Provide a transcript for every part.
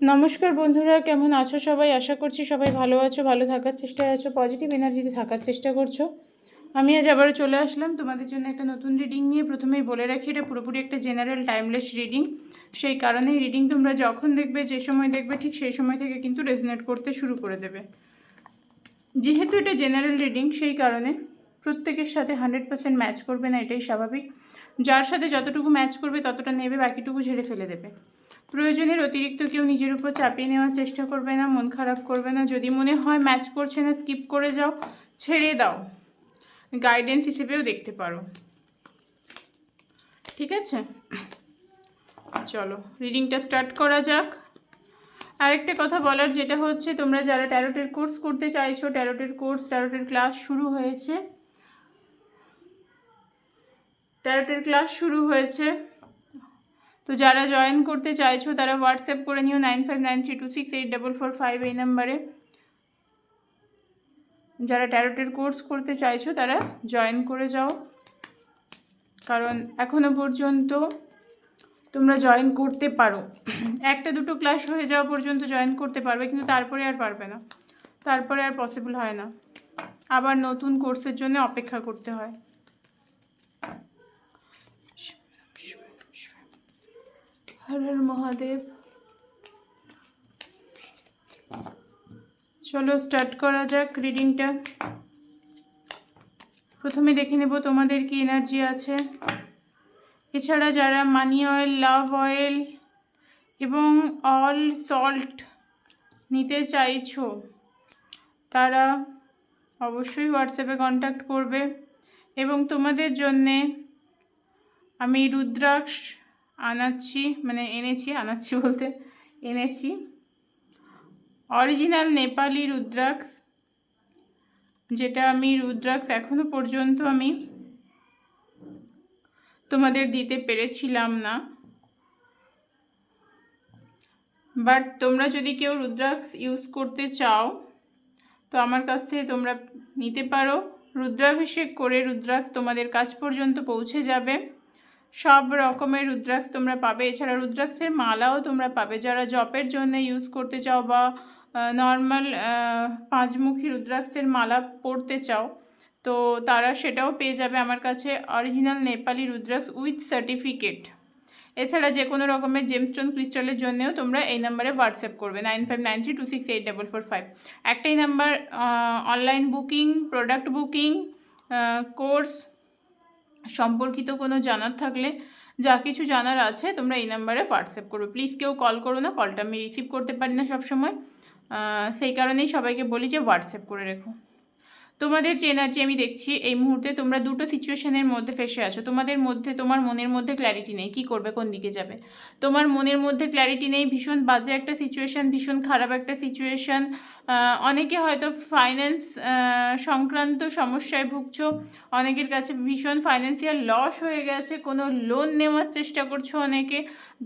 নমস্কার বন্ধুরা, কেমন আছো সবাই? আশা করছি সবাই ভালো আছো, ভালো থাকার চেষ্টায় আছো পজিটিভ এনার্জিতে থাকার চেষ্টা করছ। আমি আজ আবারও চলে আসলাম। তোমাদের জন্য একটা নতুন রিডিং নিয়ে। প্রথমেই বলে রাখি, এটা পুরোপুরি একটা জেনারেল টাইমলেস রিডিং সেই কারণেই রিডিং তোমরা যখন দেখবে, যে সময় দেখবে, ঠিক সেই সময় থেকে কিন্তু রেজনেট করতে শুরু করে দেবে। যেহেতু এটা জেনারেল রিডিং সেই কারণে প্রত্যেকের সাথে হান্ড্রেড পার্সেন্ট ম্যাচ করবে না, এটাই স্বাভাবিক। যার সাথে যতটুকু ম্যাচ করবে, ততটা নেবে, বাকিটুকু ঝেড়ে ফেলে দেবে। প্রয়োজনের অতিরিক্ত কেউ নিজের উপর চাপিয়ে নেওয়ার চেষ্টা করবে না, মন খারাপ করবে না। যদি মনে হয় ম্যাচ করছে না স্কিপ করে যাও, ছেড়ে দাও। গাইডেন্স হিসেবেও দেখতে পারো। ঠিক আছে? চলো রিডিংটা স্টার্ট করা যাক। আরেকটা কথা বলার, যেটা হচ্ছে তোমরা যারা ট্যারোটের কোর্স করতে চাইছো ট্যারোটের কোর্স ট্যারোটের ক্লাস শুরু হয়েছে। ট্যারোটের ক্লাস শুরু হয়েছে। তো যারা জয়েন করতে চাইছো, তারা হোয়াটসঅ্যাপ করে নিও nine five nine three two six eight double four five এই নাম্বারে যারা ট্যারোটের কোর্স করতে চাইছো, তারা জয়েন করে যাও। কারণ এখনও পর্যন্ত তোমরা জয়েন করতে পারো। একটা দুটো ক্লাস হয়ে যাওয়া পর্যন্ত জয়েন করতে পারবে, কিন্তু তারপরে আর পারবে না। তারপরে আর পসিবল হয় না। আবার নতুন কোর্সের জন্য অপেক্ষা করতে হয়। হর মহাদেব। চলো স্টার্ট করা যাক রিডিংটা প্রথমে দেখে নেব তোমাদের কি এনার্জি আছে। এছাড়া যারা মানি অয়েল লাভ অয়েল এবং অল সল্ট নিতে চাইছো, তারা অবশ্যই হোয়াটসঅ্যাপে কন্ট্যাক্ট করবে। এবং তোমাদের জন্যে আমি রুদ্রাক্ষ আনাচ্ছি মানে এনেছি, আনাচ্ছি বলতে এনেছি। অরিজিনাল নেপালি রুদ্রাক্ষ যেটা আমি রুদ্রাক্ষ এখনও পর্যন্ত আমি তোমাদের দিতে পেরেছিলাম না। বাট তোমরা যদি কেউ রুদ্রাক্ষ ইউজ করতে চাও, তো আমার কাছ থেকে তোমরা নিতে পারো। রুদ্রাভিষেক করে রুদ্রাক্ষ তোমাদের কাছ পর্যন্ত পৌঁছে যাবে। সব রকমের রুদ্রাক্ষ তোমরা পাবে। এছাড়া রুদ্রাক্ষের মালাও তোমরা পাবে। যারা জপের জন্য ইউজ করতে চাও বা নর্মাল পাঁচমুখী রুদ্রাক্ষের মালা পরতে চাও, তো তারা সেটাও পেয়ে যাবে আমার কাছে original Nepali rudraksha with certificate এছাড়া যে কোনো রকমের জেমস্টোন ক্রিস্টালের জন্যও তোমরা এই নাম্বারে হোয়াটসঅ্যাপ করবে nine five nine three two six eight double four five একটাই number online booking product booking course সম্পর্কিত কোনো জানার থাকলে যা কিছু জানার আছে তোমরা এই নাম্বারে হোয়াটসঅ্যাপ করবে। প্লিজ কেউ কল করো না কলটা আমি রিসিভ করতে পারি না সবসময়। সেই কারণেই সবাইকে বলি যে হোয়াটসঅ্যাপ করে রেখো। তোমাদের যে এনার্জি আমি দেখছি, এই মুহূর্তে তোমরা দুটো সিচুয়েশনের মধ্যে ফেসে আছো। তোমাদের মধ্যে, তোমার মনের মধ্যে ক্ল্যারিটি নেই কি করবে, কোন দিকে যাবে। তোমার মনের মধ্যে ক্ল্যারিটি নেই, ভীষণ বাজে একটা সিচুয়েশন ভীষণ খারাপ একটা সিচুয়েশন অনেকে হয়তো ফাইন্যান্স সংক্রান্ত সমস্যায় ভুগছো, অনেকের কাছে ভীষণ ফাইন্যান্সিয়াল লস হয়ে গেছে, কোনো লোন নেওয়ার চেষ্টা করছ অনেকে,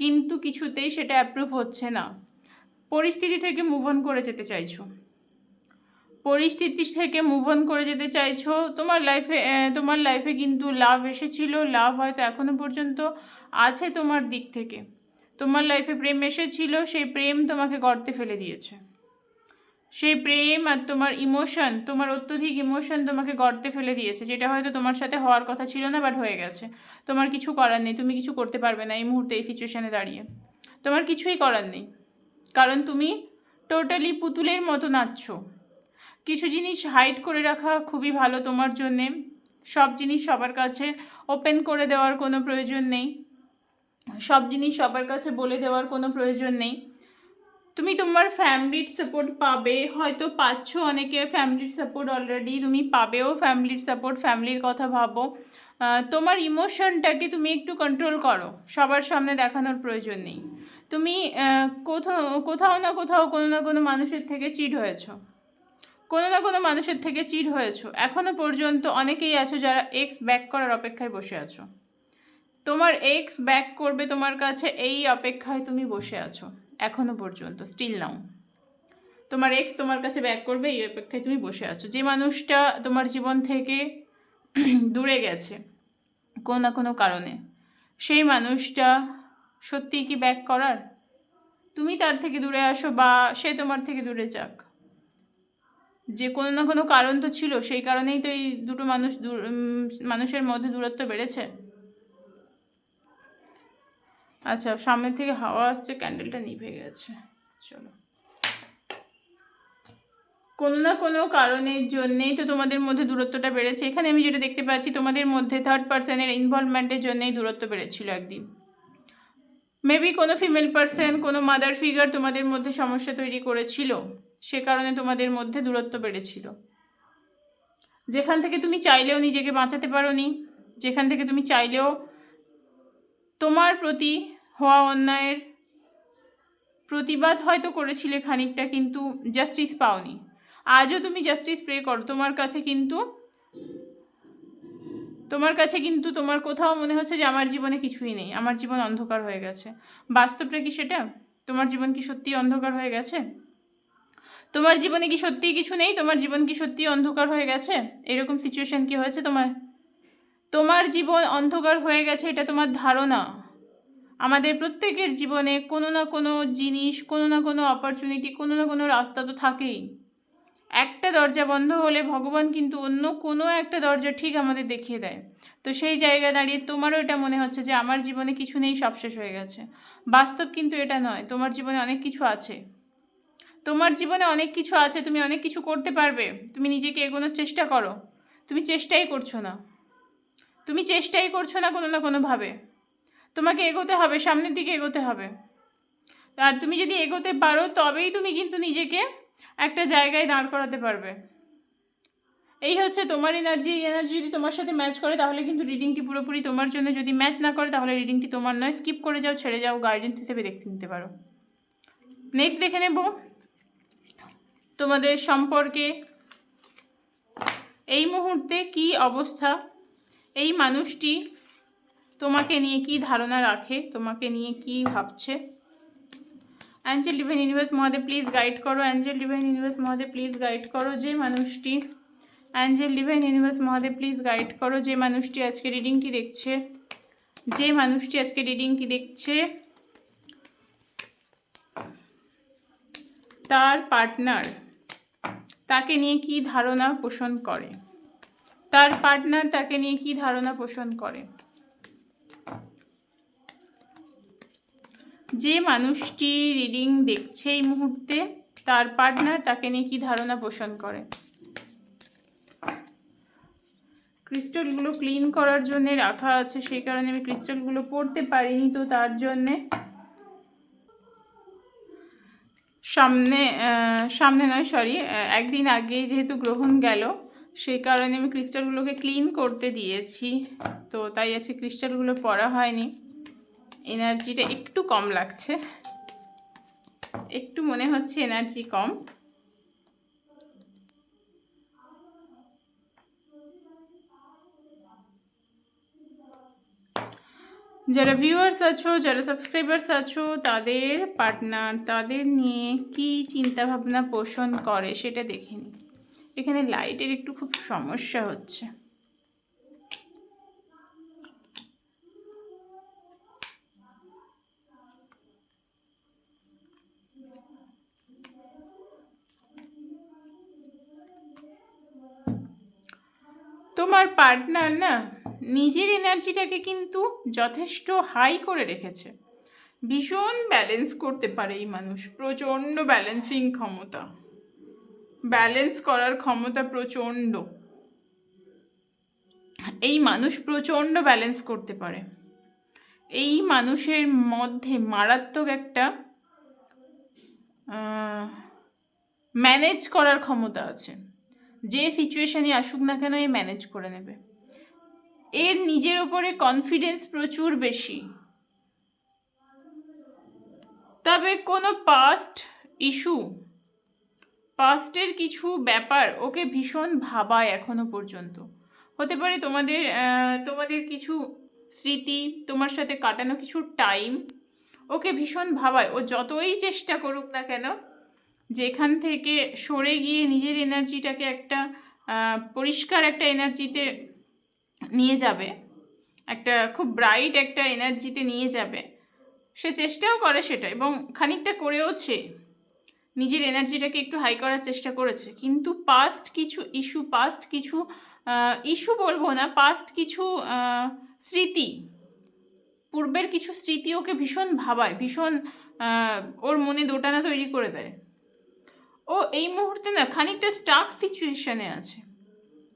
কিন্তু কিছুতেই সেটা অ্যাপ্রুভ হচ্ছে না। পরিস্থিতি থেকে মুভ অন করে যেতে চাইছো। পরিস্থিতি থেকে মুভ অন করে যেতে চাইছো? তোমার লাইফে তোমার লাইফে কিন্তু লাভ এসেছিল। লাভ হয়তো এখনও পর্যন্ত আছে তোমার দিক থেকে। তোমার লাইফে প্রেম এসেছিল, সেই প্রেম তোমাকে গর্তে ফেলে দিয়েছে। সেই প্রেম আর তোমার ইমোশন তোমার অত্যধিক ইমোশন তোমাকে গর্তে ফেলে দিয়েছে। যেটা হয়তো তোমার সাথে হওয়ার কথা ছিল না বাট হয়ে গেছে। তোমার কিছু করার নেই, তুমি কিছু করতে পারবে না এই মুহূর্তে, এই সিচুয়েশানে দাঁড়িয়ে। তোমার কিছুই করার নেই। কারণ তুমি টোটালি পুতুলের মতো নাচছো। কিছু জিনিস হাইড করে রাখা খুবই ভালো তোমার জন্যে। সব জিনিস সবার কাছে ওপেন করে দেওয়ার কোনো প্রয়োজন নেই। সব জিনিস সবার কাছে বলে দেওয়ার কোনো প্রয়োজন নেই। তুমি তোমার ফ্যামিলির সাপোর্ট পাবে, হয়তো পাচ্ছ অনেকে ফ্যামিলির সাপোর্ট অলরেডি তুমি পাবেও ফ্যামিলির সাপোর্ট ফ্যামিলির কথা ভাবো। তোমার ইমোশনটাকে তুমি একটু কন্ট্রোল করো, সবার সামনে দেখানোর প্রয়োজন নেই। তুমি কোথাও কোথাও না কোথাও কোনো না কোনো মানুষের থেকে চিট হয়েছো। কোনো না কোনো মানুষের থেকে চিট হয়েছো। এখনও পর্যন্ত অনেকেই আছো যারা এক্স ব্যাক করার অপেক্ষায় বসে আছো। তোমার এক্স ব্যাক করবে তোমার কাছে এই অপেক্ষায় তুমি বসে আছো। এখনও পর্যন্ত স্টিল নাও তোমার এক্স তোমার কাছে ব্যাক করবে, এই অপেক্ষায় তুমি বসে আছো। যে মানুষটা তোমার জীবন থেকে দূরে গেছে, কোনো না কোনো কারণে, সেই মানুষটা সত্যিই কি ব্যাক করার? তুমি তার থেকে দূরে আসো বা সে তোমার থেকে দূরে যাক। যে কোনো না কোনো কারণ তো ছিল, সেই কারণেই তো এই দুটো মানুষ মানুষের মধ্যে দূরত্ব বেড়েছে। আচ্ছা সামনের থেকে হাওয়া আসছে ক্যান্ডেলটা নিভে গেছে। চলো। কোনো না কোনো কারণের জন্যেই তো তোমাদের মধ্যে দূরত্বটা বেড়েছে। এখানে আমি যেটা দেখতে পাচ্ছি, তোমাদের মধ্যে থার্ড পার্সনের ইনভলভমেন্টের জন্যই দূরত্ব বেড়েছিল একদিন। মেবি কোনো ফিমেল পার্সন কোনো মাদার ফিগার তোমাদের মধ্যে সমস্যা তৈরি করেছিল। সে কারণে তোমাদের মধ্যে দূরত্ব বেড়েছিল। যেখান থেকে তুমি চাইলেও নিজেকে বাঁচাতে পারোনি, যেখান থেকে তুমি চাইলেও তোমার প্রতি হওয়া অন্যায়ের প্রতিবাদ হয়তো করেছিলে খানিকটা, কিন্তু জাস্টিস পাওনি। আজও তুমি জাস্টিস প্রে করো। তোমার কাছে কিন্তু, তোমার কাছে কিন্তু তোমার কোথাও মনে হচ্ছে যে আমার জীবনে কিছুই নেই, আমার জীবন অন্ধকার হয়ে গেছে। বাস্তবটা কি সেটা? তোমার জীবন কি সত্যিই অন্ধকার হয়ে গেছে? তোমার জীবনে কি সত্যিই কিছু নেই? তোমার জীবন কি সত্যিই অন্ধকার হয়ে গেছে? এরকম সিচুয়েশন কি হয়েছে তোমার? তোমার জীবন অন্ধকার হয়ে গেছে এটা তোমার ধারণা। আমাদের প্রত্যেকের জীবনে কোনো না কোনো জিনিস, কোনো না কোনো অপরচুনিটি কোনো না কোনো রাস্তা তো থাকেই। একটা দরজা বন্ধ হলে ভগবান কিন্তু অন্য কোনো একটা দরজা ঠিক আমাদের দেখিয়ে দেয়। তো সেই জায়গায় দাঁড়িয়ে তোমারও এটা মনে হচ্ছে যে আমার জীবনে কিছু নেই সব শেষ হয়ে গেছে। বাস্তব কিন্তু এটা নয়, তোমার জীবনে অনেক কিছু আছে। তোমার জীবনে অনেক কিছু আছে, তুমি অনেক কিছু করতে পারবে। তুমি নিজেকে এগোনোর চেষ্টা করো। তুমি চেষ্টাই করছ না। তুমি চেষ্টাই করছ না কোনো না কোনোভাবে। তোমাকে এগোতে হবে, সামনের দিকে এগোতে হবে। আর তুমি যদি এগোতে পারো, তবেই তুমি কিন্তু নিজেকে একটা জায়গায় দাঁড় করাতে পারবে। এই হচ্ছে তোমার এনার্জি এই এনার্জি যদি তোমার সাথে ম্যাচ করে, তাহলে কিন্তু রিডিংটি পুরোপুরি তোমার জন্য। যদি ম্যাচ না করে, তাহলে রিডিংটি তোমার নয়। স্কিপ করে যাও, ছেড়ে যাও গাইডেন্স হিসেবে দেখতে নিতে পারো। নেক্সট দেখে নেব। তোমাদের সম্পর্কে? এই মুহূর্তে কি অবস্থা? এই মানুষটি তোমাকে নিয়ে কি ধারণা রাখে? তোমাকে নিয়ে কি ভাবছে? Angel divine universe Mahadev please guide করো। Angel divine universe Mahadev please guide করো যে মানুষটি। Angel divine universe Mahadev please guide করো যে মানুষটি আজকে রিডিংটি দেখছে। যে মানুষটি আজকে রিডিংটি দেখছে, তার পার্টনার তাকে নিয়ে কি ধারণা পোষণ করে? তার পার্টনার তাকে নিয়ে কি ধারণা পোষণ করে? যে মানুষটি রিডিং দেখছে এই মুহূর্তে, তার পার্টনার তাকে নিয়ে কি ধারণা পোষণ করে? ক্রিস্টালগুলো ক্লিন করার জন্য রাখা আছে, সেই কারণে আমি ক্রিস্টালগুলো পড়তে পারিনি তো তার জন্যে। সামনে সামনে নয় সরি একদিন আগে যেহেতু গ্রহণ গেল, সেই কারণে আমি ক্রিস্টালগুলোকে ক্লিন করতে দিয়েছি। তো তাই আছে ক্রিস্টালগুলো পরা হয়নি। এনার্জিটা একটু কম লাগছে। একটু মনে হচ্ছে এনার্জি কম। যারা ভিউয়ার্স আছো, যারা সাবস্ক্রাইবার্স আছো, তাদের পার্টনার তাদের নিয়ে কি চিন্তা ভাবনা পোষণ করে সেটা দেখে নিই। এখানে লাইটের একটু খুব সমস্যা হচ্ছে। তোমার পার্টনার না নিজের এনার্জিটাকে কিন্তু যথেষ্ট হাই করে রেখেছে। ভীষণ ব্যালেন্স করতে পারে এই মানুষ, প্রচণ্ড ব্যালেন্সিং ক্ষমতা। ব্যালেন্স করার ক্ষমতা প্রচণ্ড। এই মানুষ প্রচণ্ড ব্যালেন্স করতে পারে। এই মানুষের মধ্যে মারাত্মক একটা ম্যানেজ করার ক্ষমতা আছে। যে সিচুয়েশানে আসুক না কেন, এ ম্যানেজ করে নেবে। এর নিজের ওপরে কনফিডেন্স প্রচুর বেশি। তবে কোনো পাস্ট ইস্যু পাস্টের কিছু ব্যাপার ওকে ভীষণ ভাবায় এখনও পর্যন্ত। হতে পারে তোমাদের তোমাদের কিছু স্মৃতি, তোমার সাথে কাটানো কিছু টাইম ওকে ভীষণ ভাবায়। ও যতই চেষ্টা করুক না কেন, যেখান থেকে সরে গিয়ে নিজের এনার্জিটাকে একটা পরিষ্কার একটা এনার্জিতে নিয়ে যাবে। একটা খুব ব্রাইট একটা এনার্জিতে নিয়ে যাবে। সে চেষ্টাও করে সেটা এবং খানিকটা করেওছে। নিজের এনার্জিটাকে একটু হাই করার চেষ্টা করেছে। কিন্তু পাস্ট কিছু ইস্যু পাস্ট কিছু ইস্যু বলব না পাস্ট কিছু স্মৃতি, পূর্বের কিছু স্মৃতি ওকে ভীষণ ভাবায়, ভীষণ ওর মনে দোটানা তৈরি করে দেয়। ও এই মুহূর্তে না খানিকটা স্টাক সিচুয়েশনে আছে।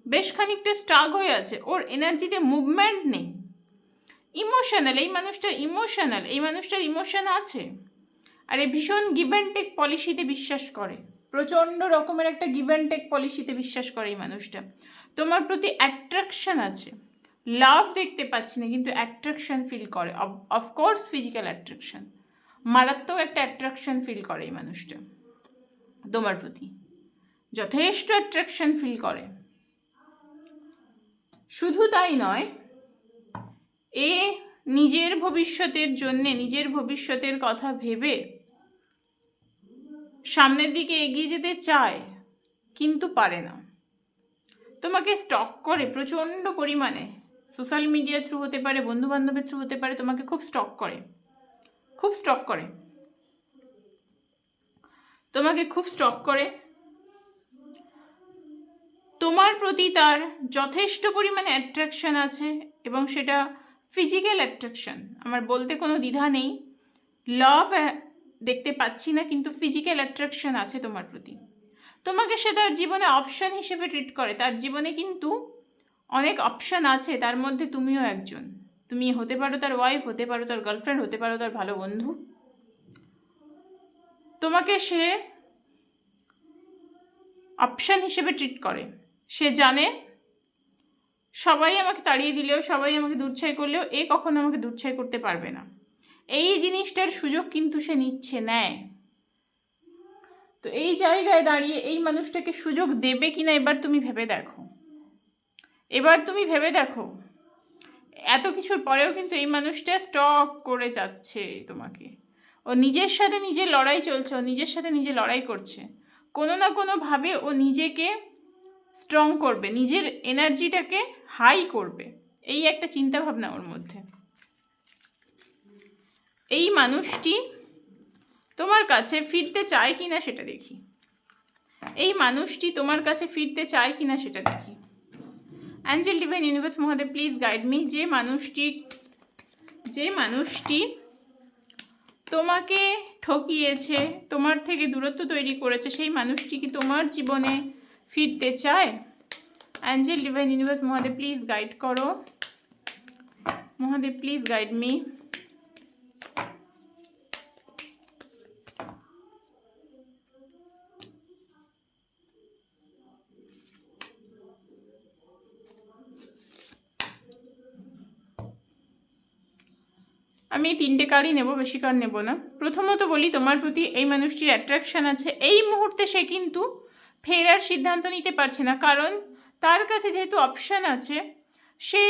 বেশ খানিকটা স্টাক হয়ে আছে। ওর এনার্জিতে মুভমেন্ট নেই। ইমোশনাল এই মানুষটা ইমোশনাল এই মানুষটার ইমোশন আছে। আর এ ভীষণ গিভ অ্যান্ড টেক পলিসিতে বিশ্বাস করে। প্রচণ্ড রকমের একটা গিভ অ্যান্ড টেক পলিসিতে বিশ্বাস করে এই মানুষটা। তোমার প্রতি অ্যাট্রাকশন আছে। লাভ দেখতে পাচ্ছি না, কিন্তু অ্যাট্রাকশন ফিল করে। অফকোর্স ফিজিক্যাল অ্যাট্রাকশন মারাত্মক একটা অ্যাট্রাকশন ফিল করে এই মানুষটা। তোমার প্রতি। যথেষ্ট অ্যাট্রাকশন ফিল করে। শুধু তাই নয়, এ নিজের ভবিষ্যতের জন্যে, নিজের ভবিষ্যতের কথা ভেবে সামনের দিকে এগিয়ে যেতে চায়, কিন্তু পারে না। তোমাকে স্টক করে প্রচণ্ড পরিমাণে সোশ্যাল মিডিয়া থ্রু হতে পারে বন্ধু বান্ধবের থ্রু হতে পারে, তোমাকে খুব স্টক করে, খুব স্টক করে। তোমাকে খুব স্টক করে তোমার প্রতি তার যথেষ্ট পরিমাণে অ্যাট্রাকশন আছে এবং সেটা ফিজিক্যাল অ্যাট্রাকশন আমার বলতে কোনো দ্বিধা নেই। লাভ দেখতে পাচ্ছি না, কিন্তু ফিজিক্যাল অ্যাট্রাকশন আছে তোমার প্রতি। তোমাকে সে তার জীবনে অপশন হিসেবে ট্রিট করে। তার জীবনে কিন্তু অনেক অপশন আছে। তার মধ্যে তুমিও একজন। তুমি হতে পারো তার ওয়াইফ হতে পারো তার গার্লফ্রেন্ড হতে পারো তার ভালো বন্ধু। তোমাকে সে অপশন হিসেবে ট্রিট করে। সে জানে। সবাই আমাকে তাড়িয়ে দিলেও, সবাই আমাকে দুচ্ছাই করলেও, এ কখনো আমাকে দুচ্ছাই করতে পারবে না। এই জিনিসটার সুযোগ কিন্তু সে নিচ্ছে, নেয়। তো এই জায়গায় দাঁড়িয়ে এই মানুষটাকে সুযোগ দেবে কি না এবার তুমি ভেবে দেখো। এবার তুমি ভেবে দেখো। এত কিছুর পরেও কিন্তু এই মানুষটা স্টক করে যাচ্ছে তোমাকে। ও নিজের সাথে নিজের লড়াই চলছে, ও নিজের সাথে নিজে লড়াই করছে। কোনো না কোনোভাবে ও নিজেকে স্ট্রং করবে, নিজের এনার্জিটাকে হাই করবে। এই একটা চিন্তা ভাবনা ওর মধ্যে। এই মানুষটি তোমার কাছে ফিরতে চায় কিনা সেটা দেখি। এই মানুষটি তোমার কাছে ফিরতে চায় কিনা সেটা দেখি। Angel divine universe Mahadev please guide me যে মানুষটি যে মানুষটি তোমাকে ঠকিয়েছে, তোমার থেকে দূরত্ব তৈরি করেছে, সেই মানুষটি কি তোমার জীবনে ফিরতে চায়। Angel divine universe Mahadev please guide করো। মহাদেব প্লিজ গাইড মি আমি এই তিনটে কার্ডই নেব, বেশি কার্ড নেব না। প্রথমত বলি, তোমার প্রতি এই মানুষটির অ্যাট্রাকশন আছে। এই মুহূর্তে সে কিন্তু ফেরার সিদ্ধান্ত নিতে পারছে না, কারণ তার কাছে যেহেতু অপশান আছে, সে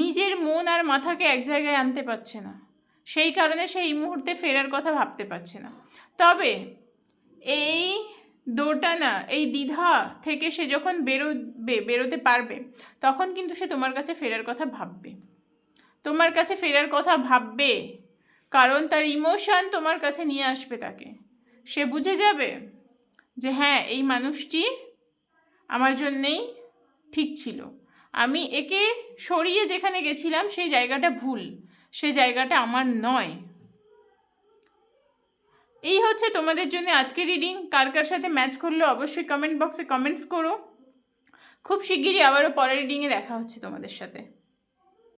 নিজের মন আর মাথাকে এক জায়গায় আনতে পারছে না। সেই কারণে সে এই মুহূর্তে ফেরার কথা ভাবতে পারছে না। তবে এই দোটানা, এই দ্বিধা থেকে সে যখন বেরোবে বেরোতে পারবে, তখন কিন্তু সে তোমার কাছে ফেরার কথা ভাববে। তোমার কাছে ফেরার কথা ভাববে, কারণ তার ইমোশন তোমার কাছে নিয়ে আসবে তাকে। সে বুঝে যাবে যে হ্যাঁ এই মানুষটি আমার জন্যেই ঠিক ছিল। আমি একে সরিয়ে যেখানে গেছিলাম, সেই জায়গাটা ভুল। সে জায়গাটা আমার নয়। এই হচ্ছে তোমাদের জন্য আজকে রিডিং কার কার সাথে ম্যাচ করলে অবশ্যই কমেন্ট বক্সে কমেন্টস করো। খুব শিগগিরই আবারও পরের রিডিংয়ে দেখা হচ্ছে তোমাদের সাথে।